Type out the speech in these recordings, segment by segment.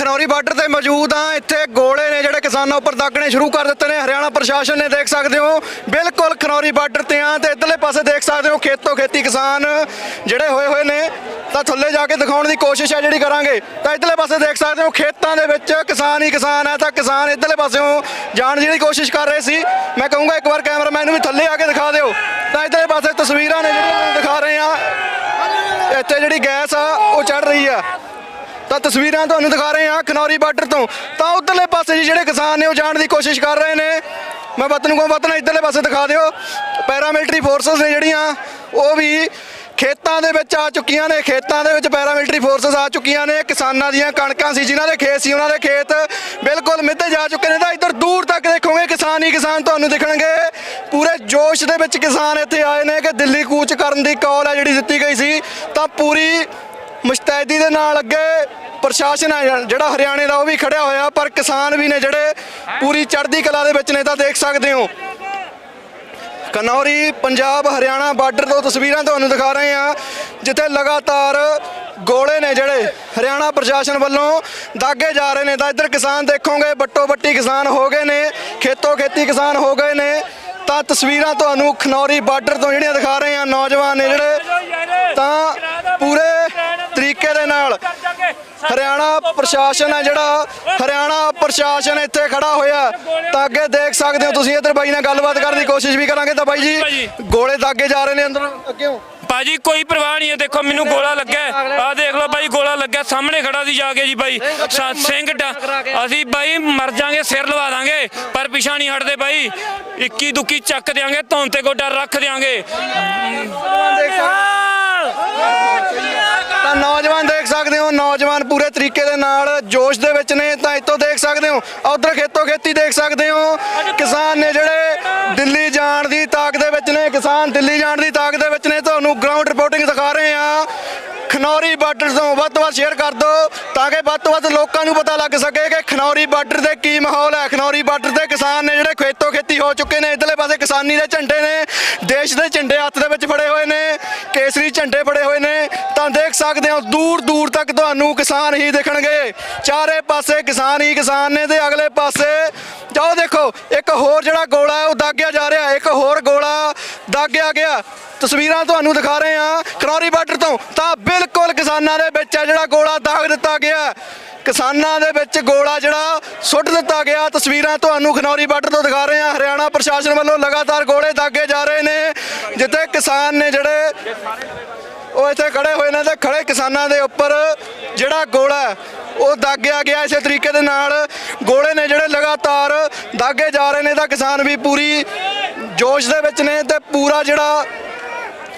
Khanauri border ਤੇ ਮੌਜੂਦ ਆ ਇੱਥੇ ਗੋਲੇ ਨੇ ਜਿਹੜੇ ਕਿਸਾਨਾਂ ਉੱਪਰ ਦਾਗਣੇ ਸ਼ੁਰੂ ਕਰ ਦਿੱਤੇ ਨੇ। ਹਰਿਆਣਾ ਪ੍ਰਸ਼ਾਸਨ ਨੇ ਦੇਖ ਸਕਦੇ ਹੋ, ਬਿਲਕੁਲ ਖਨੌਰੀ ਬਾਰਡਰ ਤੇ ਆ ਤੇ ਇਧਰਲੇ ਪਾਸੇ ਦੇਖ ਸਕਦੇ ਹੋ, ਖੇਤੋਂ ਖੇਤੀ ਕਿਸਾਨ ਜਿਹੜੇ ਹੋਏ ਹੋਏ ਨੇ, ਤਾਂ ਥੱਲੇ ਜਾ ਕੇ ਦਿਖਾਉਣ ਦੀ ਕੋਸ਼ਿਸ਼ ਹੈ ਜਿਹੜੀ ਕਰਾਂਗੇ। ਤਾਂ ਇਧਰਲੇ ਪਾਸੇ ਦੇਖ ਸਕਦੇ ਹੋ, ਖੇਤਾਂ ਦੇ ਵਿੱਚ ਕਿਸਾਨ ਹੀ ਕਿਸਾਨ ਹੈ, ਤਾਂ ਕਿਸਾਨ ਇਧਰਲੇ ਪਾਸਿਓਂ ਜਾਣ ਦੀ ਜਿਹੜੀ ਕੋਸ਼ਿਸ਼ ਕਰ ਰਹੇ ਸੀ। ਮੈਂ ਕਹੂੰਗਾ ਇੱਕ ਵਾਰ ਕੈਮਰਾਮੈਨ ਨੂੰ ਵੀ ਥੱਲੇ ਆ ਕੇ ਦਿਖਾ ਦਿਓ। ਤਾਂ ਇਧਰਲੇ ਪਾਸੇ ਤਸਵੀਰਾਂ ਨੇ ਜਿਹੜੀਆਂ ਦਿਖਾ ਰਹੇ ਆ ਇੱਥੇ ਜਿਹੜੀ ਗੈਸ ਆ, ਉਹ ਚੜ ਰਹੀ ਆ। ਤਾਂ ਤਸਵੀਰਾਂ ਤੁਹਾਨੂੰ ਦਿਖਾ ਰਹੇ ਹਾਂ ਖਨੌਰੀ ਬਾਰਡਰ ਤੋਂ। ਤਾਂ ਉਧਰਲੇ ਪਾਸੇ ਜੀ ਜਿਹੜੇ ਕਿਸਾਨ ਨੇ ਉਹ ਜਾਣ ਦੀ ਕੋਸ਼ਿਸ਼ ਕਰ ਰਹੇ ਨੇ। ਮੈਂ ਵਤਨ ਕੋ ਵਤਨ ਇਧਰਲੇ ਪਾਸੇ ਦਿਖਾ ਦਿਓ। ਪੈਰਾਮਿਲਟਰੀ ਫੋਰਸਸ ਨੇ ਜਿਹੜੀਆਂ, ਉਹ ਵੀ ਖੇਤਾਂ ਦੇ ਵਿੱਚ ਆ ਚੁੱਕੀਆਂ ਨੇ। ਖੇਤਾਂ ਦੇ ਵਿੱਚ ਪੈਰਾਮਿਲਟਰੀ ਫੋਰਸਸ ਆ ਚੁੱਕੀਆਂ ਨੇ। ਕਿਸਾਨਾਂ ਦੀਆਂ ਕਣਕਾਂ ਸੀ, ਜਿਨ੍ਹਾਂ ਦੇ ਖੇਤ ਸੀ, ਉਹਨਾਂ ਦੇ ਖੇਤ ਬਿਲਕੁਲ ਮਿੱਧੇ ਜਾ ਚੁੱਕੇ ਨੇ। ਤਾਂ ਇੱਧਰ ਦੂਰ ਤੱਕ ਦੇਖੋਗੇ, ਕਿਸਾਨ ਹੀ ਕਿਸਾਨ ਤੁਹਾਨੂੰ ਦਿਖਣਗੇ। ਪੂਰੇ ਜੋਸ਼ ਦੇ ਵਿੱਚ ਕਿਸਾਨ ਇੱਥੇ ਆਏ ਨੇ ਕਿ ਦਿੱਲੀ ਕੂਚ ਕਰਨ ਦੀ ਕਾਲ ਹੈ ਜਿਹੜੀ ਦਿੱਤੀ ਗਈ ਸੀ। ਤਾਂ ਪੂਰੀ ਮੁਸ਼ਤੈਦੀ ਦੇ ਨਾਲ ਅੱਗੇ ਪ੍ਰਸ਼ਾਸਨ ਹੈ ਜਿਹੜਾ ਹਰਿਆਣੇ ਦਾ ਉਹ ਵੀ ਖੜਿਆ ਹੋਇਆ, ਪਰ ਕਿਸਾਨ ਵੀ ਨੇ ਜਿਹੜੇ ਪੂਰੀ ਚੜ੍ਹਦੀ ਕਲਾ ਦੇ ਵਿੱਚ ਨੇ ਤਾਂ ਦੇਖ ਸਕਦੇ ਹੋ। ਕਨੌਰੀ, ਪੰਜਾਬ, ਹਰਿਆਣਾ ਬਾਰਡਰ ਤੋਂ ਤਸਵੀਰਾਂ ਤੁਹਾਨੂੰ ਦਿਖਾ ਰਹੇ ਹਾਂ, ਜਿੱਥੇ ਲਗਾਤਾਰ ਗੋਲੇ ਨੇ ਜਿਹੜੇ ਹਰਿਆਣਾ ਪ੍ਰਸ਼ਾਸਨ ਵੱਲੋਂ ਦਾਗੇ ਜਾ ਰਹੇ ਨੇ। ਤਾਂ ਇੱਧਰ ਕਿਸਾਨ ਦੇਖੋਗੇ ਬੱਟੋ ਬੱਟੀ ਕਿਸਾਨ ਹੋ ਗਏ ਨੇ, ਖੇਤੋਂ ਖੇਤੀ ਕਿਸਾਨ ਹੋ ਗਏ ਨੇ। ਤਾਂ ਤਸਵੀਰਾਂ ਤੁਹਾਨੂੰ ਖਨੌਰੀ ਬਾਰਡਰ ਤੋਂ ਜਿਹੜੀਆਂ ਦਿਖਾ ਰਹੇ ਹਾਂ ਨੌਜਵਾਨ ਨੇ ਜਿਹੜੇ ਤਾਂ ਪੂਰੇ ਤਰੀਕੇ ਦੇ ਨਾਲ ਹਰਿਆਣਾ ਪ੍ਰਸ਼ਾਸਨ ਹੈ ਜਿਹੜਾ ਹਰਿਆਣਾ ਪ੍ਰਸ਼ਾਸਨ ਇੱਥੇ ਖੜਾ ਹੋਇਆ। ਤਾਂ ਅੱਗੇ ਦੇਖ ਸਕਦੇ ਹੋ ਤੁਸੀਂ ਇੱਧਰ ਬਾਈ ਨਾਲ ਗੱਲਬਾਤ ਕਰਨ ਦੀ ਕੋਸ਼ਿਸ਼ ਵੀ ਕਰਾਂਗੇ। ਤਾਂ ਬਾਈ ਜੀ ਗੋਲੇ ਦਾਗੇ ਜਾ ਰਹੇ ਨੇ ਅੰਦਰ। ਅੱਗੇ ਭਾਜੀ ਕੋਈ ਪਰਵਾਹ ਨਹੀਂ ਹੈ। ਦੇਖੋ ਮੈਨੂੰ ਗੋਲਾ ਲੱਗਾ ਆ ਦੇਖ ਲਓ ਬਾਈ ਗੋਲਾ ਲੱਗਾ ਸਾਹਮਣੇ ਖੜਾ ਸੀ ਜਾ ਕੇ ਜੀ ਬਾਈ ਸਿੰਘ ਅਸੀਂ ਬਾਈ ਮਰ ਜਾਾਂਗੇ ਸਿਰ ਲਵਾ ਦਾਂਗੇ ਪਰ ਪਿਛਾ ਨਹੀਂ ਹਟਦੇ ਬਾਈ 21 ਦੁੱਕੀ ਚੱਕ ਦਿਆਂਗੇ ਧੌਣ ਤੇ ਗੋਡਾ ਰੱਖ ਦਿਆਂਗੇ। ਤਾਂ ਨੌਜਵਾਨ ਦੇਖ ਸਕਦੇ ਹੋ, ਨੌਜਵਾਨ ਪੂਰੇ ਤਰੀਕੇ ਦੇ ਨਾਲ ਜੋਸ਼ ਦੇ ਵਿੱਚ ਨੇ, ਤਾਂ ਇੱਥੋਂ ਦੇਖ ਸਕਦੇ ਹੋ, ਉਧਰ ਖੇਤੋਂ ਖੇਤੀ ਦੇਖ ਸਕਦੇ ਹੋ, ਕਿਸਾਨ ਨੇ ਜਿਹੜੇ ਦਿੱਲੀ ਜਾਣ ਦੀ ਤਾਕ ਦੇ ਵਿੱਚ ਨੇ, ਕਿਸਾਨ ਦਿੱਲੀ ਜਾਣ ਦੀ ਤਾਕ ਦੇ ਵਿੱਚ ਨੇ, ਤੁਹਾਨੂੰ ਗਰਾਊਂਡ ਰਿਪੋਰਟਿੰਗ ਦਿਖਾ ਰਹੇ ਆ ਖਨੌਰੀ ਬਾਰਡਰ ਤੋਂ ਵੱਧ ਤੋਂ ਵੱਧ ਸ਼ੇਅਰ ਕਰ ਦਿਓ ਤਾਂ ਕਿ ਵੱਧ ਤੋਂ ਵੱਧ ਲੋਕਾਂ ਨੂੰ ਪਤਾ ਲੱਗ ਸਕੇ ਕਿ ਖਨੌਰੀ ਬਾਰਡਰ 'ਤੇ ਕੀ ਮਾਹੌਲ ਹੈ। ਖਨੌਰੀ ਬਾਰਡਰ 'ਤੇ ਕਿਸਾਨ ਨੇ ਜਿਹੜੇ ਖੇਤੋਂ ਖੇਤੀ ਹੋ ਚੁੱਕੇ ਨੇ, ਇਧਰਲੇ ਪਾਸੇ ਕਿਸਾਨੀ ਦੇ ਝੰਡੇ ਨੇ, ਦੇਸ਼ ਦੇ ਝੰਡੇ ਹੱਥ ਦੇ ਵਿੱਚ ਫੜੇ ਹੋਏ ਨੇ, ਕੇਸਰੀ ਝੰਡੇ ਫੜੇ ਹੋਏ ਨੇ। ਤਾਂ ਦੇਖ ਸਕਦੇ ਹੋ, ਦੂਰ ਦੂਰ ਤੱਕ ਤੁਹਾਨੂੰ ਕਿਸਾਨ ਹੀ ਦੇਖਣਗੇ। ਚਾਰੇ ਪਾਸੇ ਕਿਸਾਨ ਹੀ ਕਿਸਾਨ ਨੇ ਤੇ ਅਗਲੇ ਪਾਸੇ ਜਾਓ ਦੇਖੋ, ਇੱਕ ਹੋਰ ਜਿਹੜਾ ਗੋਲਾ ਹੈ, ਉਹ ਦਾਗਿਆ ਜਾ ਰਿਹਾ ਇੱਕ ਹੋਰ ਗੋਲਾ ਦਾਗਿਆ ਗਿਆ ਤਸਵੀਰਾਂ ਤੁਹਾਨੂੰ ਦਿਖਾ ਰਹੇ ਹਾਂ ਖਨੌਰੀ ਬਾਰਡਰ ਤੋਂ। ਤਾਂ ਬਿਲਕੁਲ ਕਿਸਾਨਾਂ ਦੇ ਵਿੱਚ ਹੈ ਜਿਹੜਾ ਗੋਲਾ ਦਾਗ ਦਿੱਤਾ ਗਿਆ ਕਿਸਾਨਾਂ ਦੇ ਵਿੱਚ ਗੋਲਾ ਜਿਹੜਾ ਸੁੱਟ ਦਿੱਤਾ ਗਿਆ। ਤਸਵੀਰਾਂ ਤੁਹਾਨੂੰ ਖਨੌਰੀ ਬਾਰਡਰ ਤੋਂ ਦਿਖਾ ਰਹੇ ਹਾਂ। ਹਰਿਆਣਾ ਪ੍ਰਸ਼ਾਸਨ ਵੱਲੋਂ ਲਗਾਤਾਰ ਗੋਲੇ ਦਾਗੇ ਜਾ ਰਹੇ ਨੇ, ਜਿੱਥੇ ਕਿਸਾਨ ਨੇ ਜਿਹੜੇ ਉਹ ਇੱਥੇ ਖੜੇ ਹੋਏ ਨੇ ਤੇ ਖੜੇ ਕਿਸਾਨਾਂ ਦੇ ਉੱਪਰ ਜਿਹੜਾ ਗੋਲਾ ਉਹ ਦਾਗਿਆ ਗਿਆ ਇਸੇ ਤਰੀਕੇ ਦੇ ਨਾਲ। ਗੋਲੇ ਨੇ ਜਿਹੜੇ ਲਗਾਤਾਰ ਦਾਗੇ ਜਾ ਰਹੇ ਨੇ ਤਾਂ ਕਿਸਾਨ ਵੀ ਪੂਰੀ ਜੋਸ਼ ਦੇ ਵਿੱਚ ਨੇ ਤੇ ਪੂਰਾ ਜਿਹੜਾ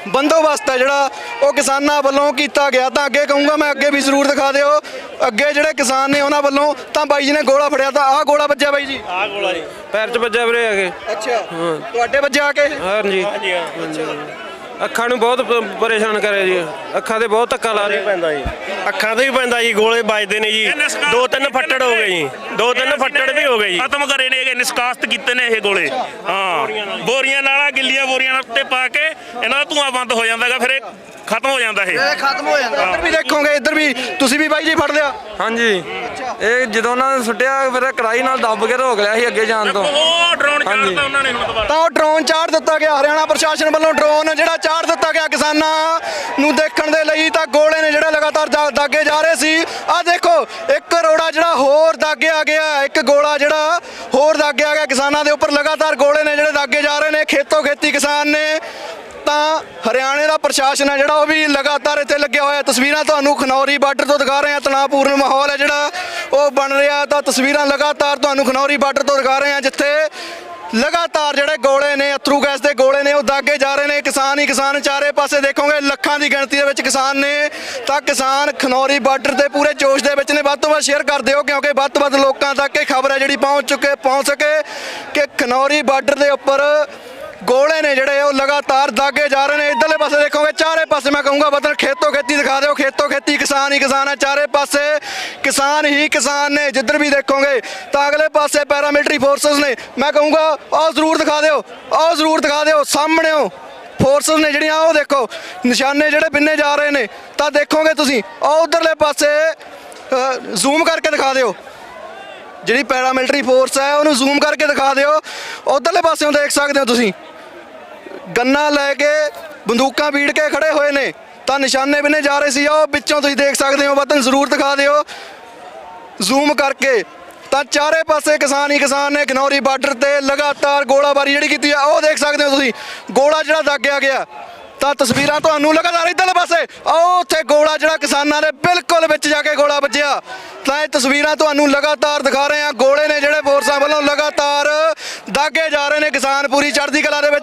ਬੰਦੋਬਸਤ ਹੈ ਜਿਹੜਾ ਉਹ ਕਿਸਾਨਾਂ ਵੱਲੋਂ ਕੀਤਾ ਗਿਆ। ਤਾਂ ਅੱਗੇ ਕਹੂੰਗਾ ਮੈਂ ਅੱਗੇ ਵੀ ਜ਼ਰੂਰ ਦਿਖਾ ਦਿਓ। ਅੱਗੇ ਜਿਹੜੇ ਕਿਸਾਨ ਨੇ ਉਹਨਾਂ ਵੱਲੋਂ ਤਾਂ ਬਾਈ ਜੀ ਨੇ ਗੋਲਾ ਫੜਿਆ ਤਾਂ ਆਹ ਗੋਲਾ ਵੱਜਿਆ ਬਾਈ ਜੀ। ਆ ਗੋਲਾ ਜੀ। ਪੈਰ 'ਚ ਵੱਜਿਆ ਵੀਰੇ ਆ ਕੇ। ਅੱਛਾ। ਤੁਹਾਡੇ ਵੱਜਿਆ ਆ ਕੇ? ਹਾਂਜੀ। ਹਾਂਜੀ ਹਾਂ। ਅੱਖਾਂ ਨੂੰ ਬਹੁਤ ਪ- ਪਰੇਸ਼ਾਨ ਕਰਿਆ ਜੀ। ਅੱਖਾਂ ਤੇ ਬਹੁਤ ਧੱਕਾ ਲਾ ਰਹੇ। ਪੈਂਦਾ ਜੀ। ਅੱਖਾਂ ਤੇ ਵੀ ਪੈਂਦਾ ਜੀ ਗੋਲੇ ਵੱਜਦੇ ਨੇ ਜੀ। ਦੋ ਤਿੰਨ ਫੱਟੜ ਹੋ ਗਏ ਜੀ। ਦੋ ਤਿੰਨ ਫੱਟੜ ਵੀ ਹੋ ਗਏ ਜੀ। ਖਤਮ ਕਰੇ ਨੇ ਇਹ ਨਿਸ਼ਕਾਸਤ ਕੀਤੇ ਨੇ ਇਹ ਗੋਲੇ। ਹਾਂ। ਬੋਰੀਆਂ ਨਾਲਾਂ। ਗਿੱਲੀਆਂ ਬੋਰੀਆਂ ਨਾਲ ਉੱਤੇ ਪਾ ਕੇ ਇਹਨਾਂ ਦਾ ਧੂਆਂ ਬੰਦ ਹੋ ਜਾਂਦਾਗਾ ਫਿਰ ਇਹ ਖਤਮ ਹੋ ਜਾਂਦਾ ਇਹ। ਇਹ ਖਤਮ ਹੋ ਜਾਂਦਾ। ਇੱਧਰ ਵੀ ਦੇਖੋਗੇ ਇੱਧਰ ਵੀ ਤੁਸੀਂ ਵੀ ਬਾਈ ਜੀ ਫੜ ਲਿਆ। ਹਾਂਜੀ। ਇਹ ਜਦੋਂ ਉਹਨਾਂ ਨੇ ਸੁੱਟਿਆ ਫਿਰ ਕੜਾਈ ਨਾਲ ਦੱਬ ਕੇ ਰੋਕ ਲਿਆ ਸੀ ਅੱਗੇ ਜਾਣ ਤੋਂ। ਉਹ ਡਰੋਨ ਹਾਂਜੀ। ਚਾੜਤਾ ਉਹਨਾਂ ਨੇ ਹੁਣ ਦੁਬਾਰਾ। ਤਾਂ ਉਹ ਡਰੋਨ ਚਾੜ ਦਿੱਤਾ ਗਿਆ। ਹਰਿਆਣਾ ਪ੍ਰਸ਼ਾਸਨ ਵੱਲੋਂ ਡਰੋਨ ਜਿਹੜਾ ਚਾੜ ਦਿੱਤਾ ਗਿਆ ਕਿਸਾਨਾਂ ਨੂੰ ਦੇਖਣ ਦੇ ਲਈ ਤਾਂ ਗੋਲੇ ਨੇ ਜਿਹੜੇ ਲਗਾਤਾਰ ਜਾ- ਦਾਗੇ ਜਾ ਰਹੇ ਸੀ। ਆ ਦੇਖੋ ਇੱਕ ਰੋੜਾ ਜਿਹੜਾ ਹੋਰ ਦਾਗਿਆ ਗਿਆ ਇੱਕ ਗੋਲਾ ਜਿਹੜਾ ਹੋਰ ਦਾਗਿਆ ਗਿਆ ਕਿਸਾਨਾਂ ਦੇ ਉੱਪਰ। ਲਗਾਤਾਰ ਗੋਲੇ ਨੇ ਜਿਹੜੇ ਦਾਗੇ ਜਾ ਰਹੇ ਨੇ। ਖੇਤੋਂ ਖੇਤੀ ਕਿਸਾਨ ਨੇ। ਤਾਂ ਹਰਿਆਣੇ ਦਾ ਪ੍ਰਸ਼ਾਸਨ ਹੈ ਜਿਹੜਾ ਉਹ ਵੀ ਲਗਾਤਾਰ ਇੱਥੇ ਲੱਗਿਆ ਹੋਇਆ ਤਸਵੀਰਾਂ ਤੁਹਾਨੂੰ ਖਨੌਰੀ ਬਾਰਡਰ ਤੋਂ ਦਿਖਾ ਰਹੇ ਹਾਂ। ਤਣਾਅਪੂਰਨ ਮਾਹੌਲ ਹੈ ਜਿਹੜਾ ਉਹ ਬਣ ਰਿਹਾ ਤਾਂ ਤਸਵੀਰਾਂ ਲਗਾਤਾਰ ਤੁਹਾਨੂੰ ਖਨੌਰੀ ਬਾਰਡਰ ਤੋਂ ਦਿਖਾ ਰਹੇ ਹਾਂ, ਜਿੱਥੇ ਲਗਾਤਾਰ ਜਿਹੜੇ ਗੋਲੇ ਨੇ, ਅਥਰੂ ਗੈਸ ਦੇ ਗੋਲੇ ਨੇ, ਉਹ ਦਾਗੇ ਜਾ ਰਹੇ ਨੇ। ਕਿਸਾਨ ਹੀ ਕਿਸਾਨ ਚਾਰੇ ਪਾਸੇ ਦੇਖੋਗੇ, ਲੱਖਾਂ ਦੀ ਗਿਣਤੀ ਦੇ ਵਿੱਚ ਕਿਸਾਨ ਨੇ। ਤਾਂ ਕਿਸਾਨ ਖਨੌਰੀ ਬਾਰਡਰ ਤੇ ਪੂਰੇ ਜੋਸ਼ ਦੇ ਵਿੱਚ ਨੇ। ਵੱਧ ਤੋਂ ਵੱਧ ਸ਼ੇਅਰ ਕਰ ਦਿਓ, ਕਿਉਂਕਿ ਵੱਧ ਤੋਂ ਵੱਧ ਲੋਕਾਂ ਤੱਕ ਇਹ ਖਬਰ ਹੈ ਜਿਹੜੀ ਪਹੁੰਚ ਚੁੱਕੇ, ਪਹੁੰਚ ਸਕੇ ਕਿ ਖਨੌਰੀ ਬਾਰਡਰ ਦੇ ਉੱਪਰ ਗੋਲੇ ਨੇ ਜਿਹੜੇ ਉਹ ਲਗਾਤਾਰ ਦਾਗੇ ਜਾ ਰਹੇ ਨੇ। ਇਧਰਲੇ ਪਾਸੇ ਦੇਖੋਗੇ, ਚਾਰੇ ਪਾਸੇ ਮੈਂ ਕਹੂੰਗਾ, ਵਤਨ ਖੇਤੋਂ ਖੇਤੀ ਦਿਖਾ ਦਿਓ। ਖੇਤੋਂ ਖੇਤੀ ਕਿਸਾਨ ਹੀ ਕਿਸਾਨ ਹੈ ਚਾਰੇ ਪਾਸੇ ਕਿਸਾਨ ਹੀ ਕਿਸਾਨ ਨੇ। ਜਿੱਧਰ ਵੀ ਦੇਖੋਗੇ, ਤਾਂ ਅਗਲੇ ਪਾਸੇ ਪੈਰਾਮਿਲਟਰੀ ਫੋਰਸਸ ਨੇ। ਮੈਂ ਕਹੂੰਗਾ ਆਹ ਜ਼ਰੂਰ ਦਿਖਾ ਦਿਓ ਆਹ ਜ਼ਰੂਰ ਦਿਖਾ ਦਿਓ। ਸਾਹਮਣੇਓ ਫੋਰਸਸ ਨੇ ਜਿਹੜੀਆਂ ਉਹ ਦੇਖੋ। ਨਿਸ਼ਾਨੇ ਜਿਹੜੇ ਬਿੰਨੇ ਜਾ ਰਹੇ ਨੇ, ਤਾਂ ਦੇਖੋਗੇ ਤੁਸੀਂ। ਆਹ ਉਧਰਲੇ ਪਾਸੇ ਜ਼ੂਮ ਕਰਕੇ ਦਿਖਾ ਦਿਓ। ਜਿਹੜੀ ਪੈਰਾਮਿਲਟਰੀ ਫੋਰਸ ਹੈ, ਉਹਨੂੰ ਜ਼ੂਮ ਕਰਕੇ ਦਿਖਾ ਦਿਓ। ਉਧਰਲੇ ਪਾਸਿਓਂ ਦੇਖ ਸਕਦੇ ਹੋ ਤੁਸੀਂ। ਗੰਨਾ ਲੈ ਕੇ ਬੰਦੂਕਾਂ ਵੀੜ ਕੇ ਖੜੇ ਹੋਏ ਨੇ। ਤਾਂ ਨਿਸ਼ਾਨੇ ਬਿਨੇ ਜਾ ਰਹੇ ਸੀ। ਉਹ ਵਿੱਚੋਂ ਤੁਸੀਂ ਦੇਖ ਸਕਦੇ ਹੋ, ਵਤਨ ਜ਼ਰੂਰ ਦਿਖਾ ਦਿਓ। ਜ਼ੂਮ ਕਰਕੇ। ਤਾਂ ਚਾਰੇ ਪਾਸੇ ਕਿਸਾਨ ਹੀ ਕਿਸਾਨ ਨੇ। ਖਨੌਰੀ ਬਾਰਡਰ ਤੇ ਲਗਾਤਾਰ ਗੋਲਾਬਾਰੀ ਜਿਹੜੀ ਕੀਤੀ ਆ, ਉਹ ਦੇਖ ਸਕਦੇ ਹੋ ਤੁਸੀਂ। ਗੋਲਾ ਜਿਹੜਾ ਦਾਗਿਆ ਗਿਆ। ਤਾਂ ਤਸਵੀਰਾਂ ਤੁਹਾਨੂੰ ਲਗਾਤਾਰ ਇੱਧਰਲੇ ਪਾਸੇ। ਆਓ, ਉੱਥੇ ਗੋਲਾ ਜਿਹੜਾ ਕਿਸਾਨਾਂ ਦੇ ਬਿਲਕੁਲ ਵਿੱਚ ਜਾ ਕੇ ਗੋਲਾ ਵੱਜਿਆ। ਤਾਂ ਇਹ ਤਸਵੀਰਾਂ ਤੁਹਾਨੂੰ ਲਗਾਤਾਰ ਦਿਖਾ ਰਹੇ ਹਾਂ। ਗੋਲੇ ਨੇ ਜਿਹੜੇ ਫੋਰਸਾਂ ਵੱਲੋਂ ਲਗਾਤਾਰ ਦਾਗੇ ਜਾ ਰਹੇ ਨੇ। ਕਿਸਾਨ ਪੂਰੀ ਚੜ੍ਹਦੀ ਕਲਾ ਦੇ ਵਿੱਚ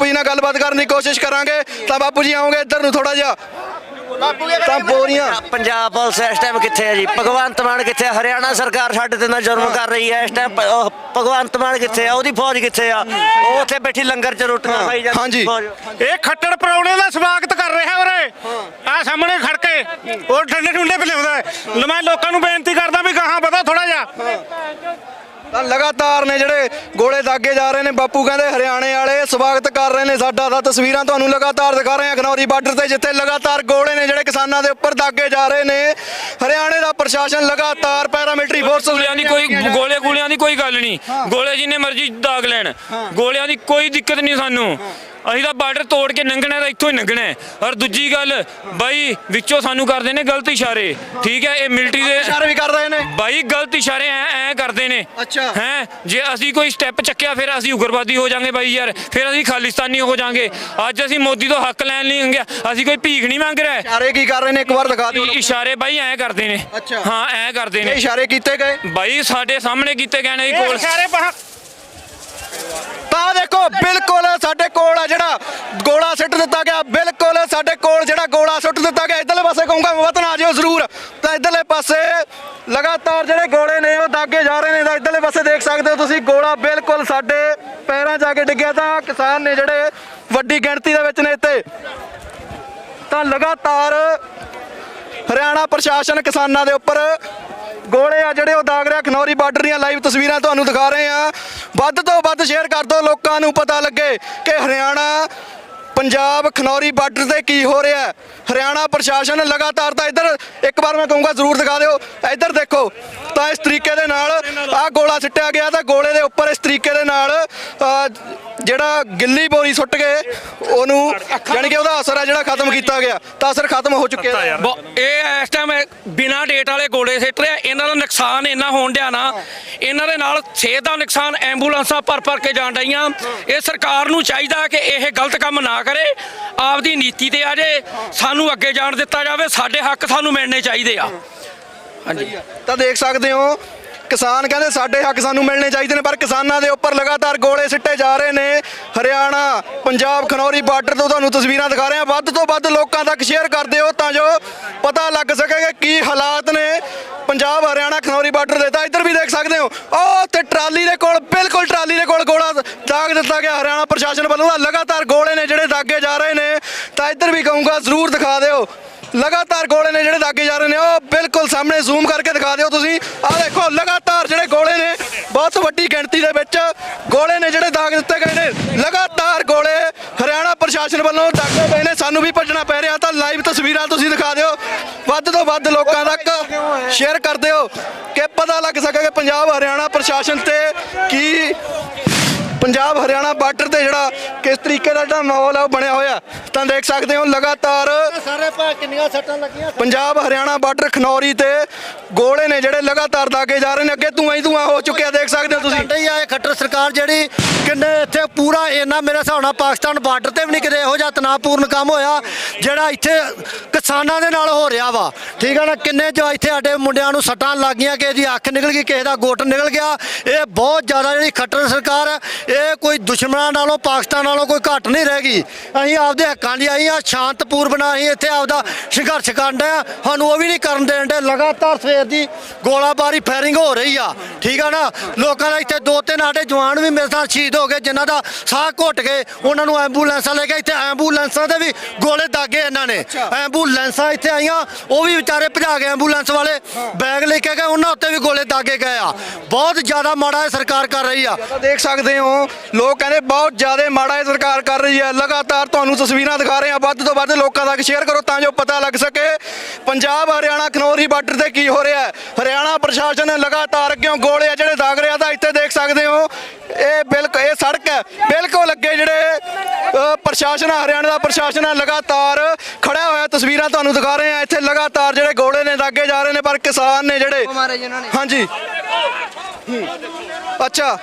ਬਾਪੂ ਜੀ ਨਾਲ ਗੱਲਬਾਤ ਕਰਨ ਦੀ ਕੋਸ਼ਿਸ਼ ਕਰਾਂਗੇ। ਤਾਂ ਬਾਪੂ ਜੀ ਆਓਗੇ ਇੱਧਰ ਨੂੰ ਥੋੜਾ ਜਿਹਾ। ਤਾਂ ਬੋਰੀਆਂ। ਪੰਜਾਬ ਪੁਲਿਸ ਇਸ ਟਾਈਮ ਕਿੱਥੇ ਹੈ ਜੀ? ਭਗਵੰਤ ਮਾਨ ਕਿੱਥੇ ਹੈ? ਹਰਿਆਣਾ ਸਰਕਾਰ ਸਾਡੇ ਤੇ ਨਾਲ ਜ਼ੁਲਮ ਕਰ ਰਹੀ ਹੈ। ਇਸ ਟਾਈਮ ਭਗਵੰਤ ਮਾਨ ਕਿੱਥੇ ਆ? ਉਹਦੀ ਫੌਜ ਕਿੱਥੇ ਆ? ਉਹ ਉੱਥੇ ਬੈਠੀ ਲੰਗਰ ਚ ਰੋਟੀਆਂ ਖਾਈ ਜਾਂਦੀ। ਇਹ ਖੱਟੜ ਪਰੌਣੇ ਦਾ ਸਵਾਗਤ ਕਰ ਰਿਹਾ ਉਰੇ। ਆ ਸਾਹਮਣੇ ਖੜ ਕੇ। ਉਹ ਠੰਡੇ ਠੁੰਡੇ ਪਿਲਾਉਂਦਾ ਮੈਂ ਲੋਕਾਂ ਨੂੰ ਬੇਨਤੀ ਕਰਦਾ ਵੀ ਗਾਹਾਂ ਵਧੋ ਥੋੜਾ ਜਿਹਾ। ਤਾਂ ਲਗਾਤਾਰ ਨੇ ਜਿਹੜੇ ਗੋਲੇ ਦਾਗੇ ਜਾ ਰਹੇ ਨੇ ਬਾਪੂ ਕਹਿੰਦੇ ਹਰਿਆਣੇ ਵਾਲੇ ਸਵਾਗਤ ਕਰ ਰਹੇ ਨੇ ਸਾਡਾ ਤਾਂ ਤਸਵੀਰਾਂ ਤੁਹਾਨੂੰ ਲਗਾਤਾਰ ਦਿਖਾ ਰਹੇ ਹਾਂ। ਖਨੌਰੀ ਬਾਰਡਰ ਤੇ ਜਿੱਥੇ ਲਗਾਤਾਰ ਗੋਲੇ ਨੇ ਜਿਹੜੇ ਕਿਸਾਨਾਂ ਦੇ ਉੱਪਰ ਦਾਗੇ ਜਾ ਰਹੇ ਨੇ ਹਰਿਆਣੇ ਦਾ ਪ੍ਰਸ਼ਾਸਨ ਲਗਾਤਾਰ ਪੈਰਾਮਿਲਟਰੀ ਫੋਰਸ ਗੋਲਿਆਂ ਦੀ ਕੋਈ ਗੋਲੇ ਗੋਲਿਆਂ ਦੀ ਕੋਈ ਗੱਲ ਨਹੀਂ। ਗੋਲੇ ਜਿੰਨੇ ਮਰਜ਼ੀ ਦਾਗ ਲੈਣ। ਗੋਲਿਆਂ ਦੀ ਕੋਈ ਦਿੱਕਤ ਨਹੀਂ ਸਾਨੂੰ। ਅਸੀਂ ਤਾਂ ਬਾਰਡਰ ਤੋੜ ਕੇ ਲੰਘਣਾ ਤਾਂ ਇੱਥੋਂ ਹੀ ਲੰਘਣਾ ਹੈ। ਔਰ ਦੂਜੀ ਗੱਲ ਬਾਈ ਵਿੱਚੋਂ ਸਾਨੂੰ ਕਰਦੇ ਨੇ ਗਲਤ ਇਸ਼ਾਰੇ। ਠੀਕ ਹੈ ਇਹ ਮਿਲਟਰੀ ਦੇ ਇਸ਼ਾਰੇ ਵੀ ਕਰ ਰਹੇ ਨੇ? ਬਾਈ ਗਲਤ ਇਸ਼ਾਰੇ ਐ ਐ ਕਰਦੇ ਨੇ। ਅੱਛਾ। ਹੈ ਜੇ ਅਸੀਂ ਕੋਈ ਸਟੈਪ ਚੱਕਿਆ ਫਿਰ ਅਸੀਂ ਉਗਰਵਾਦੀ ਹੋ ਜਾਾਂਗੇ ਬਾਈ ਯਾਰ। ਫਿਰ ਅਸੀਂ ਖਾਲਿਸਤਾਨੀ ਹੋ ਜਾਾਂਗੇ। ਅੱਜ ਅਸੀਂ ਮੋਦੀ ਤੋਂ ਹੱਕ ਲੈਣ ਲਈ ਗਏ ਅਸੀਂ ਕੋਈ ਭੀਖ ਨਹੀਂ ਮੰਗ ਰਿਹਾ। ਇਸ਼ਾਰੇ ਕੀ ਕਰ ਰਹੇ ਨੇ? ਇੱਕ ਵਾਰ ਦਿਖਾ ਦਿਓ ਇਸ਼ਾਰੇ ਬਾਈ ਐ ਕਰਦੇ ਨੇ। ਅੱਛਾ। ਹਾਂ ਐ ਕਰਦੇ ਨੇ। ਇਸ਼ਾਰੇ ਕੀਤੇ ਗਏ? ਬਾਈ ਸਾਡੇ ਸਾਹਮਣੇ ਕੀਤੇ ਗਏ ਨੇ ਕੋਲ। ਸਾਰੇ ਬਾਹਾਂ ਤਾਂ ਦੇਖੋ, ਬਿਲਕੁਲ ਸਾਡੇ ਕੋਲ ਆ ਜਿਹੜਾ ਗੋਲਾ ਸਿੱਟ ਦਿੱਤਾ ਗਿਆ, ਬਿਲਕੁਲ ਸਾਡੇ ਕੋਲ ਜਿਹੜਾ ਗੋਲਾ ਸੁੱਟ ਦਿੱਤਾ ਗਿਆ, ਇਧਰਲੇ ਪਾਸੇ ਕਹੂੰਗਾ, ਵਤਨ ਆ ਜਿਓ ਜ਼ਰੂਰ। ਤਾਂ ਇਧਰਲੇ ਪਾਸੇ ਲਗਾਤਾਰ ਜਿਹੜੇ ਗੋਲੇ ਨੇ, ਉਹ ਦਾਗੇ ਜਾ ਰਹੇ ਨੇ, ਤਾਂ ਇਧਰਲੇ ਪਾਸੇ ਦੇਖ ਸਕਦੇ ਹੋ ਤੁਸੀਂ, ਗੋਲਾ ਬਿਲਕੁਲ ਸਾਡੇ ਪੈਰਾਂ ਜਾ ਕੇ ਡਿੱਗਿਆ ਤਾਂ ਕਿਸਾਨ ਨੇ ਜਿਹੜੇ ਵੱਡੀ ਗਿਣਤੀ ਦੇ ਵਿੱਚ ਨੇ ਇੱਥੇ। ਤਾਂ ਲਗਾਤਾਰ ਹਰਿਆਣਾ ਪ੍ਰਸ਼ਾਸਨ ਕਿਸਾਨਾਂ ਦੇ ਉੱਪਰ ਗੋਲੇ ਆ ਜਿਹੜੇ ਉਹ ਦਾਗ ਰਿਹਾ। ਖਨੌਰੀ ਬਾਰਡਰ ਦੀਆਂ ਲਾਈਵ ਤਸਵੀਰਾਂ ਤੁਹਾਨੂੰ ਦਿਖਾ ਰਹੇ ਆ ਵੱਧ ਤੋਂ ਵੱਧ ਸ਼ੇਅਰ ਕਰ ਦਿਓ। ਲੋਕਾਂ ਨੂੰ ਪਤਾ ਲੱਗੇ ਕਿ ਹਰਿਆਣਾ, ਪੰਜਾਬ, ਖਨੌਰੀ ਬਾਰਡਰ ਤੇ ਕੀ ਹੋ ਰਿਹਾ ਹੈ। ਹਰਿਆਣਾ ਪ੍ਰਸ਼ਾਸਨ ਲਗਾਤਾਰ ਤਾਂ ਇੱਧਰ, ਇੱਕ ਵਾਰ ਮੈਂ ਕਹੂੰਗਾ ਜ਼ਰੂਰ ਦਿਖਾ ਦਿਓ। ਇੱਧਰ ਦੇਖੋ, ਤਾਂ ਇਸ ਤਰੀਕੇ ਦੇ ਨਾਲ ਆਹ ਗੋਲਾ ਸਿੱਟਿਆ ਗਿਆ ਤਾਂ ਗੋਲੇ ਦੇ ਉੱਪਰ ਇਸ ਤਰੀਕੇ ਦੇ ਨਾਲ ਜਿਹੜਾ ਗਿੱਲੀ ਬੋਰੀ ਸੁੱਟ ਕੇ ਉਹਨੂੰ ਯਾਨੀ ਕਿ ਉਹਦਾ ਅਸਰ ਹੈ ਜਿਹੜਾ ਖਤਮ ਕੀਤਾ ਗਿਆ। ਤਾਂ ਅਸਰ ਖਤਮ ਹੋ ਚੁੱਕਿਆ ਇਹ ਇਸ ਟਾਈਮ ਬਿਨਾ ਡੇਟ ਵਾਲੇ ਗੋਲੇ ਸਿੱਟ ਰਿਹਾ। ਇਹਨਾਂ ਦਾ ਨੁਕਸਾਨ ਇੰਨਾ ਹੋਣ ਡਿਆ ਨਾ ਇਹਨਾਂ ਦੇ ਨਾਲ ਸਿਹਤ ਦਾ ਨੁਕਸਾਨ ਐਂਬੂਲੈਂਸਾਂ ਭਰ ਭਰ ਕੇ ਜਾਣ ਡਈਆਂ। ਇਹ ਸਰਕਾਰ ਨੂੰ ਚਾਹੀਦਾ ਕਿ ਇਹ ਗਲਤ ਕੰਮ ਨਾ ਕਰੇ ਆਪਦੀ ਨੀਤੀ ਤੇ ਆ ਜੇ ਸਾਨੂੰ ਅੱਗੇ ਜਾਣ ਦਿੱਤਾ ਜਾਵੇ ਸਾਡੇ ਹੱਕ ਸਾਨੂੰ ਮਿਲਣੇ ਚਾਹੀਦੇ ਆ। ਹਾਂਜੀ ਤਾਂ ਦੇਖ ਸਕਦੇ ਹੋ ਕਿਸਾਨ ਕਹਿੰਦੇ ਸਾਡੇ ਹੱਕ ਸਾਨੂੰ ਮਿਲਣੇ ਚਾਹੀਦੇ ਨੇ, ਪਰ ਕਿਸਾਨਾਂ ਦੇ ਉੱਪਰ ਲਗਾਤਾਰ ਗੋਲੇ ਸਿੱਟੇ ਜਾ ਰਹੇ ਨੇ। ਹਰਿਆਣਾ, ਪੰਜਾਬ, ਖਨੌਰੀ ਬਾਰਡਰ ਤੋਂ ਤੁਹਾਨੂੰ ਤਸਵੀਰਾਂ ਦਿਖਾ ਰਹੇ ਹਾਂ। ਵੱਧ ਤੋਂ ਵੱਧ ਲੋਕਾਂ ਤੱਕ ਸ਼ੇਅਰ ਕਰ ਦਿਓ ਤਾਂ ਜੋ ਪਤਾ ਲੱਗ ਸਕੇ ਕਿ ਕੀ ਹਾਲਾਤ ਨੇ ਪੰਜਾਬ, ਹਰਿਆਣਾ, ਖਨੌਰੀ ਬਾਰਡਰ ਦੇ। ਤਾਂ ਇੱਧਰ ਵੀ ਦੇਖ ਸਕਦੇ ਹੋ। ਉਹ ਤੇ ਟਰਾਲੀ ਦੇ ਕੋਲ, ਬਿਲਕੁਲ ਟਰਾਲੀ ਦੇ ਕੋਲ ਗੋਲਾ ਦਾਗ ਦਿੱਤਾ ਗਿਆ ਹਰਿਆਣਾ ਪ੍ਰਸ਼ਾਸਨ ਵੱਲੋਂ। ਤਾਂ ਲਗਾਤਾਰ ਗੋਲੇ ਨੇ ਜਿਹੜੇ ਦਾਗੇ ਜਾ ਰਹੇ ਨੇ। ਤਾਂ ਇੱਧਰ ਵੀ ਕਹੂੰਗਾ ਜ਼ਰੂਰ ਦਿਖਾ ਦਿਓ। ਲਗਾਤਾਰ ਗੋਲੇ ਨੇ ਜਿਹੜੇ ਦਾਗੇ ਜਾ ਰਹੇ ਨੇ, ਉਹ ਬਿਲਕੁਲ ਸਾਹਮਣੇ ਜ਼ੂਮ ਕਰਕੇ ਦਿਖਾ ਦਿਓ ਤੁਸੀਂ। ਆਹ ਦੇਖੋ, ਲਗਾਤਾਰ ਜਿਹੜੇ ਗੋਲੇ ਨੇ, ਬਹੁਤ ਵੱਡੀ ਗਿਣਤੀ ਦੇ ਵਿੱਚ ਗੋਲੇ ਨੇ ਜਿਹੜੇ ਦਾਗ ਦਿੱਤੇ ਗਏ ਨੇ। ਲਗਾਤਾਰ ਗੋਲੇ ਹਰਿਆਣਾ ਪ੍ਰਸ਼ਾਸਨ ਵੱਲੋਂ ਦਾਗੇ ਗਏ ਨੇ, ਸਾਨੂੰ ਵੀ ਭੱਜਣਾ ਪੈ ਰਿਹਾ ਤਾਂ ਲਾਈਵ ਤਸਵੀਰਾਂ ਤੁਸੀਂ ਦਿਖਾ ਦਿਓ। ਵੱਧ ਤੋਂ ਵੱਧ ਲੋਕਾਂ ਤੱਕ ਸ਼ੇਅਰ ਕਰ ਦਿਓ ਕਿ ਪਤਾ ਲੱਗ ਸਕੇ ਕਿ ਪੰਜਾਬ, ਹਰਿਆਣਾ ਪ੍ਰਸ਼ਾਸਨ ਤੇ ਕੀ ਪੰਜਾਬ ਹਰਿਆਣਾ ਬਾਰਡਰ ਤੇ ਜਿਹੜਾ ਕਿਸ ਤਰੀਕੇ ਦਾ ਜਿਹੜਾ ਮਾਹੌਲ ਹੈ ਉਹ ਬਣਿਆ ਹੋਇਆ। ਤਾਂ ਦੇਖ ਸਕਦੇ ਹੋ ਲਗਾਤਾਰ ਸਾਰੇ ਪਾ ਕਿੰਨੀਆਂ ਸੱਟਾਂ ਲੱਗੀਆਂ ਪੰਜਾਬ ਹਰਿਆਣਾ ਬਾਰਡਰ ਖਨੌਰੀ ਤੇ ਗੋਲੇ ਨੇ ਜਿਹੜੇ ਲਗਾਤਾਰ ਦਾਗੇ ਜਾ ਰਹੇ ਨੇ ਅੱਗੇ ਧੂਆਂ ਹੀ ਧੂਆਂ ਹੋ ਚੁੱਕਿਆ ਦੇਖ ਸਕਦੇ ਹੋ ਤੁਸੀਂ। ਸਾਡੇ ਹੀ ਆਏ ਖੱਟਰ ਸਰਕਾਰ ਜਿਹੜੀ ਕਿੰਨੇ ਇੱਥੇ ਪੂਰਾ ਇੰਨਾ ਮੇਰੇ ਹਿਸਾਬ ਨਾਲ ਪਾਕਿਸਤਾਨ ਬਾਰਡਰ ਤੇ ਵੀ ਨਹੀਂ ਕਿਤੇ ਇਹੋ ਜਿਹਾ ਤਣਾਅਪੂਰਨ ਕੰਮ ਹੋਇਆ ਜਿਹੜਾ ਇੱਥੇ ਕਿਸਾਨਾਂ ਦੇ ਨਾਲ ਹੋ ਰਿਹਾ ਵਾ। ਠੀਕ ਆ ਨਾ ਕਿੰਨੇ ਜੋ ਇੱਥੇ ਸਾਡੇ ਮੁੰਡਿਆਂ ਨੂੰ ਸੱਟਾਂ ਲੱਗੀਆਂ ਕਿਸੇ ਦੀ ਅੱਖ ਨਿਕਲ ਗਈ ਕਿਸੇ ਦਾ ਗੁੱਟ ਨਿਕਲ ਗਿਆ। ਇਹ ਬਹੁਤ ਜ਼ਿਆਦਾ ਜਿਹੜੀ ਖੱਟਰ ਸਰਕਾਰ ਹੈ ਇਹ ਕੋਈ ਦੁਸ਼ਮਣਾਂ ਨਾਲੋਂ ਪਾਕਿਸਤਾਨ ਨਾਲੋਂ ਕੋਈ ਘੱਟ ਨਹੀਂ ਰਹਿ ਗਈ। ਅਸੀਂ ਆਪਦੇ ਹੱਕਾਂ ਲਈ ਆਈ ਆ ਸ਼ਾਂਤਪੂਰਵਕ ਅਸੀਂ ਇੱਥੇ ਆਪਦਾ ਸੰਘਰਸ਼ ਕਰਨ ਆ ਸਾਨੂੰ ਉਹ ਵੀ ਨਹੀਂ ਕਰਨ ਦੇਣ ਦੇ ਲਗਾਤਾਰ ਸਵੇਰ ਦੀ ਗੋਲਾਬਾਰੀ ਫਾਇਰਿੰਗ ਹੋ ਰਹੀ ਆ। ਠੀਕ ਆ ਨਾ? ਲੋਕਾਂ ਦਾ ਇੱਥੇ ਦੋ ਤਿੰਨ ਸਾਡੇ ਜਵਾਨ ਵੀ ਮੇਰੇ ਨਾਲ ਸ਼ਹੀਦ ਹੋ ਗਏ ਜਿਨ੍ਹਾਂ ਦਾ ਸਾਹ ਘੁੱਟ ਗਏ। ਉਹਨਾਂ ਨੂੰ ਐਂਬੂਲੈਂਸਾਂ ਲੈ ਕੇ ਇੱਥੇ ਐਂਬੂਲੈਂਸਾਂ ਦੇ ਵੀ ਗੋਲੇ ਦਾਗੇ ਇਹਨਾਂ ਨੇ। ਐਂਬੂਲੈਂਸਾਂ ਇੱਥੇ ਆਈਆਂ ਉਹ ਵੀ ਵਿਚਾਰੇ ਭਜਾ ਗਏ ਐਂਬੂਲੈਂਸ ਵਾਲੇ। ਬੈਗ ਲੈ ਕੇ ਗਏ ਉਹਨਾਂ ਉੱਤੇ ਵੀ ਗੋਲੇ ਦਾਗੇ ਗਏ ਆ। ਬਹੁਤ ਜ਼ਿਆਦਾ ਮਾੜਾ ਸਰਕਾਰ ਕਰ ਰਹੀ ਆ। ਦੇਖ ਸਕਦੇ ਹੋ। ਲੋਕ ਕਹਿੰਦੇ ਬਹੁਤ ਜ਼ਿਆਦਾ ਮਾੜਾ ਇਹ ਸਰਕਾਰ ਕਰ ਰਹੀ ਹੈ। ਲਗਾਤਾਰ ਤੁਹਾਨੂੰ ਤਸਵੀਰਾਂ ਦਿਖਾ ਰਹੇ ਹਾਂ। ਵੱਧ ਤੋਂ ਵੱਧ ਲੋਕਾਂ ਤੱਕ ਸ਼ੇਅਰ ਕਰੋ ਤਾਂ ਜੋ ਪਤਾ ਲੱਗ ਸਕੇ ਪੰਜਾਬ ਹਰਿਆਣਾ ਖਨੌਰੀ ਬਾਰਡਰ ਤੇ ਕੀ ਹੋ ਰਿਹਾ ਹੈ। ਹਰਿਆਣਾ ਪ੍ਰਸ਼ਾਸਨ ਲਗਾਤਾਰ ਕਿਉਂ ਗੋਲੇ ਆ ਜਿਹੜੇ ਦਾਗ ਰਿਹਾ ਤਾਂ ਇੱਥੇ ਦੇਖ ਸਕਦੇ ਹੋ। ਇਹ ਬਿਲਕੁਲ ਇਹ ਸੜਕ ਹੈ। ਬਿਲਕੁਲ ਅੱਗੇ ਜਿਹੜੇ ਪ੍ਰਸ਼ਾਸਨ ਹਰਿਆਣਾ ਦਾ ਪ੍ਰਸ਼ਾਸਨ ਆ ਲਗਾਤਾਰ ਖੜਾ ਹੋਇਆ। ਤਸਵੀਰਾਂ ਤੁਹਾਨੂੰ ਦਿਖਾ ਰਹੇ ਹਾਂ। ਇੱਥੇ ਲਗਾਤਾਰ ਜਿਹੜੇ ਗੋਲੇ ਨੇ ਦਾਗੇ ਜਾ ਰਹੇ ਨੇ ਪਰ ਕਿਸਾਨ ਨੇ ਜਿਹੜੇ ਹਾਂਜੀ। ਹੂੰ। ਅੱਛਾ।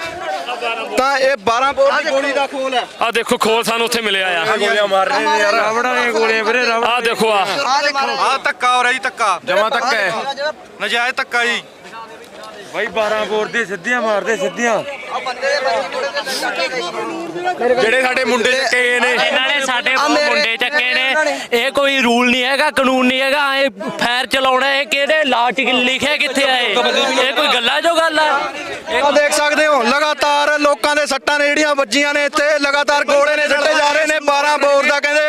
ਤਾਂ ਇਹ 12 ਬੋਰ ਦੀ ਗੋਲੀ ਦਾ ਖੋਲ ਹੈ। ਆ ਦੇਖੋ ਖੋਲ ਸਾਨੂੰ ਉੱਥੇ ਮਿਲਿਆ ਆ ਗੋਲੀਆਂ ਮਾਰ ਰਹੇ ਨੇ ਯਾਰ। ਰਾਵੜਾਂ ਦੀਆਂ ਗੋਲੀਆਂ ਵੀਰੇ ਰਾਵੜ ਆ ਦੇਖੋ ਆ ਆ ਧੱਕਾ ਹੋ ਰਿਹਾ ਜੀ ਧੱਕਾ। ਜਮਾ ਤੱਕ ਹੈ। ਨਜਾਇਜ਼ ਧੱਕਾ ਜੀ। ਬਾਈ 12 ਬੋਰ ਦੀ ਸਿੱਧੀਆਂ ਮਾਰਦੇ ਸਿੱਧੀਆਂ। ਜਿਹੜੇ ਸਾਡੇ ਮੁੰਡੇ ਚੱਕੇ ਨੇ। ਇਹਨਾਂ ਨੇ ਸਾਡੇ ਮੁੰਡੇ ਚੱਕੇ ਨੇ। ਇਹ ਕੋਈ ਰੂਲ ਨਹੀਂ ਹੈਗਾ ਕਾਨੂੰਨ ਨਹੀਂ ਹੈਗਾ। ਇਹ ਫਾਇਰ ਚਲਾਉਣਾ ਇਹ ਕਿਹੜੇ 'ਚ ਲਿਖਿਆ ਕਿੱਥੇ ਆ ਇਹ? ਕੋਈ ਗੱਲਾਂ ਜੋ ਗੱਲ ਆ ਇਹ ਆ ਦੇਖ ਸਕਦੇ ਹੋ ਲਗਾਤਾਰ ਲੋਕਾਂ ਦੇ ਸੱਟਾਂ ਨੇ ਜਿਹੜੀਆਂ ਵੱਜੀਆਂ ਨੇ ਇੱਥੇ ਲਗਾਤਾਰ ਗੋਲੇ ਨੇ ਸੱਟੇ ਜਾ ਰਹੇ ਨੇ 12 ਬੋਰ ਦਾ ਕਹਿੰਦੇ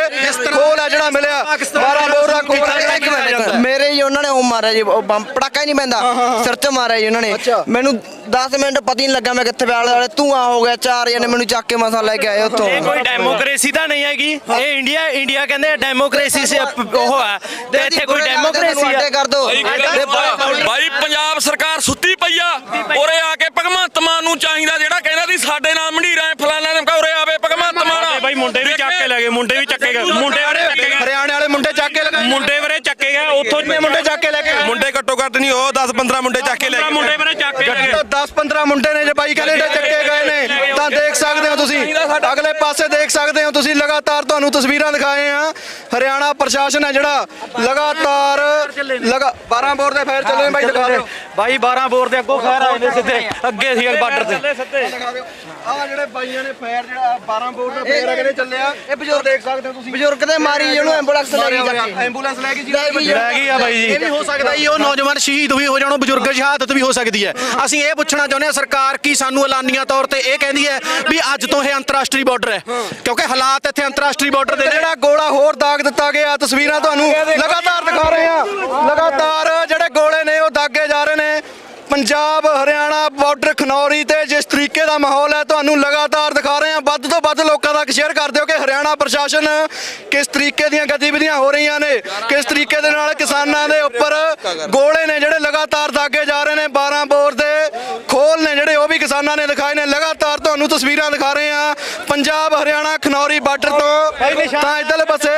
ਖੋਲ ਹੈ ਜਿਹੜਾ ਮਿਲਿਆ 12 ਬੋਰ ਦਾ ਹੈ ਇੱਕ ਮਿੰਟ ਮੇਰੇ ਜੀ ਉਹਨਾਂ ਨੇ ਉਹ ਮਾਰਿਆ ਜੀ ਉਹ ਬੰਬ ਪੜਾਕਾ ਹੀ ਨਹੀਂ ਪੈਂਦਾ ਸਿਰ 'ਚ ਮਾਰਿਆ ਜੀ ਉਹਨਾਂ ਨੇ। ਮੈਨੂੰ 10 ਮਿੰਟ ਪਤਾ ਹੀ ਨਹੀਂ ਲੱਗਾ ਮੈਂ ਕਿੱਥੇ ਵਾਲੇ ਵਾਲੇ ਧੂਆਂ ਹੋ ਗਿਆ ਚਾਰ ਜਣੇ ਮੈਨੂੰ ਚੱਕ ਕੇ ਮਸਾ ਲੈ ਕੇ ਆਏ ਉੱਥੋਂ। ਇਹ ਕੋਈ ਡੈਮੋਕ੍ਰੇਸੀ ਤਾਂ ਨਹੀਂ ਹੈਗੀ। ਇਹ ਇੰਡੀਆ ਇੰਡੀਆ ਕਹਿੰਦੇ ਡੈਮੋਕ੍ਰੇਸੀ ਸੇ ਉਹ ਹੈ। ਤੇ ਇੱਥੇ ਕੋਈ ਡੈਮੋਕ੍ਰੇਸੀ ਆ ਕਰ ਦੋ ਭਾਈ ਪੰਜਾਬ ਸਰਕਾਰ ਸੁੱਤੀ ਪਈ ਆ ਉਰੇ ਆ ਕੇ ਭਗਵੰਤ ਮਾਨ ਨੂੰ ਚਾਹੀਦਾ ਜਿਹੜਾ ਕਹਿੰਦਾ ਸੀ ਸਾਡੇ ਨਾਲ ਮੰਡੀਰਾਂ ਫਲਾਣਾ ਨੇ ਉਰੇ ਆਵੇ ਭਗਵੰਤ ਮਾਨ ਬਾਈ ਮੁੰਡੇ ਵੀ ਚੱਕ ਕੇ ਲੈ ਗਏ ਮੁੰਡੇ ਵੀ ਚੱਕੇ ਗਏ। ਮੁੰਡੇ ਵਾਲੇ ਚੱਕੇ ਗਏ। ਹਰਿਆਣੇ ਵਾਲੇ ਮੁੰਡੇ ਚੱਕ ਕੇ ਲਗਾਏ। ਮੁੰਡੇ ਵੀਰੇ ਚੱਕੇ ਗਏ ਉੱਥੋਂ ਕਿੰਨੇ ਮੁੰਡੇ ਚੱਕ ਕੇ ਲੈ ਕੇ ਗਏ? ਮੁੰਡੇ ਘੱਟੋ ਘੱਟ ਨਹੀਂ ਉਹ 10 15 ਮੁੰਡੇ ਚੱਕ ਕੇ ਲੈ ਗਏ। ਮੁੰਡੇ ਵੀਰੇ ਚੱਕ ਕੇ ਲੈ ਗਏ ਤਾਂ 10 15 ਮੁੰਡੇ ਨੇ ਜੇ ਬਾਈ ਕੈਨੇਡਾ ਚੱਕੇ ਗਏ ਨੇ ਤਾਂ ਦੇਖ ਸਕਦੇ ਹੋ ਤੁਸੀਂ। ਅਗਲੇ ਪਾਸੇ ਦੇਖ ਸਕਦੇ ਹੋ ਤੁਸੀਂ। ਲਗਾਤਾਰ ਤੁਹਾਨੂੰ ਤਸਵੀਰਾਂ ਦਿਖਾਏ ਆ। ਹਰਿਆਣਾ ਪ੍ਰਸ਼ਾਸਨ ਹੈ ਜਿਹੜਾ ਲਗਾਤਾਰ ਲਗਾ 12 ਬੋਰ ਦੇ ਫਾਇਰ ਚੱਲੇ ਬਾਈ ਦਿਖਾ ਦਿਓ। ਬਾਈ 12 ਬੋਰ ਦੇ ਅੱਗੋਂ ਖੈਰ ਆਏ ਨੇ ਸਿੱਧੇ। ਅੱਗੇ ਸੀ ਬਾਰਡਰ ਤੇ। ਆ ਜਿਹੜੇ ਬਾਈਆਂ ਨੇ ਫਾਇਰ ਜਿਹੜਾ 12 ਬੋਰ ਦਾ ਫਾਇਰ ਅਗਲੇ ਚੱਲਿਆ ਇਹ ਬਜ਼ੁਰਗ ਦੇਖ ਸਕਦੇ ਹੋ ਤੁਸੀਂ। ਬਜ਼ੁਰਗ ਦੇ ਮਾਰੀ ਉਹਨੂੰ ਐਂਬੂਲੈਂਸ ਲੈ ਗਈ ਐਂਬੂਲੈਂਸ ਲੈ ਕੇ ਜੀ। ਲੈ ਗਈ ਗਈ ਆ ਬਾਈ ਜੀ। ਇਹ ਵੀ ਹੋ ਸਕਦਾ ਜੀ ਉਹ ਨੌਜਵਾਨ ਸ਼ਹੀਦ ਵੀ ਹੋ ਜਾਣ ਉਹ ਬਜ਼ੁਰਗ ਸ਼ਹਾਦਤ ਵੀ ਹੋ ਸਕਦੀ ਹੈ। ਅਸੀਂ ਇਹ ਪੁੱਛਣਾ ਚਾਹੁੰਦੇ ਹਾਂ ਸਰਕਾਰ ਕੀ ਸਾਨੂੰ ਐਲਾਨੀਆਂ ਤੌਰ ਤੇ ਇਹ ਕਹਿੰਦੀ ਹੈ ਵੀ ਅੱਜ ਤੋਂ ਇਹ ਅੰਤਰਰਾਸ਼ਟਰੀ ਬਾਰਡਰ ਹੈ। ਕਿਉਂਕਿ ਹਾਲਾਤ ਇੱਥੇ ਅੰਤਰਰਾਸ਼ਟਰੀ ਬਾਰਡਰ ਦੇ ਜਿਹੜਾ ਗੋਲਾ ਹੋਰ ਦਾਗ ਦਿੱਤਾ ਗਿਆ ਤਸਵੀਰਾਂ ਤੁਹਾਨੂੰ ਲਗਾਤਾਰ ਦਿਖਾ ਰਹੇ ਹਾਂ। ਲਗਾਤਾਰ ਜਿਹੜੇ ਗੋਲੇ ਨੇ ਉਹ ਦਾਗੇ ਜਾ ਰਹੇ ਨੇ। ਪੰਜਾਬ ਹਰਿਆਣਾ ਬਾਰਡਰ ਖਨੌਰੀ ਤੇ ਜਿਸ ਤਰੀਕੇ ਦਾ ਮਾਹੌਲ ਹੈ ਤੁਹਾਨੂੰ ਲਗਾਤਾਰ ਦਿਖਾ ਵੱਧ ਲੋਕਾਂ ਤੱਕ ਸ਼ੇਅਰ ਕਰ ਦਿਓ ਕਿ ਹਰਿਆਣਾ ਪ੍ਰਸ਼ਾਸਨ ਕਿਸ ਤਰੀਕੇ ਦੀਆਂ ਗਤੀਵਿਧੀਆਂ ਹੋ ਰਹੀਆਂ ਨੇ, ਕਿਸ ਤਰੀਕੇ ਦੇ ਨਾਲ ਕਿਸਾਨਾਂ ਦੇ ਉੱਪਰ ਗੋਲੇ ਨੇ ਜਿਹੜੇ ਲਗਾਤਾਰ ਦਾਗੇ ਜਾ ਰਹੇ ਨੇ 12 ਬੋਰ ਦੇ ਖੋਲ ਨੇ ਜਿਹੜੇ ਉਹ ਵੀ ਕਿਸਾਨਾਂ ਨੇ ਦਿਖਾਏ ਨੇ। ਲਗਾਤਾਰ ਤੁਹਾਨੂੰ ਤਸਵੀਰਾਂ ਦਿਖਾ ਰਹੇ ਹਾਂ ਪੰਜਾਬ ਹਰਿਆਣਾ ਖਨੌਰੀ ਬਾਰਡਰ ਤੋਂ। ਤਾਂ ਇਧਰਲੇ ਪਾਸੇ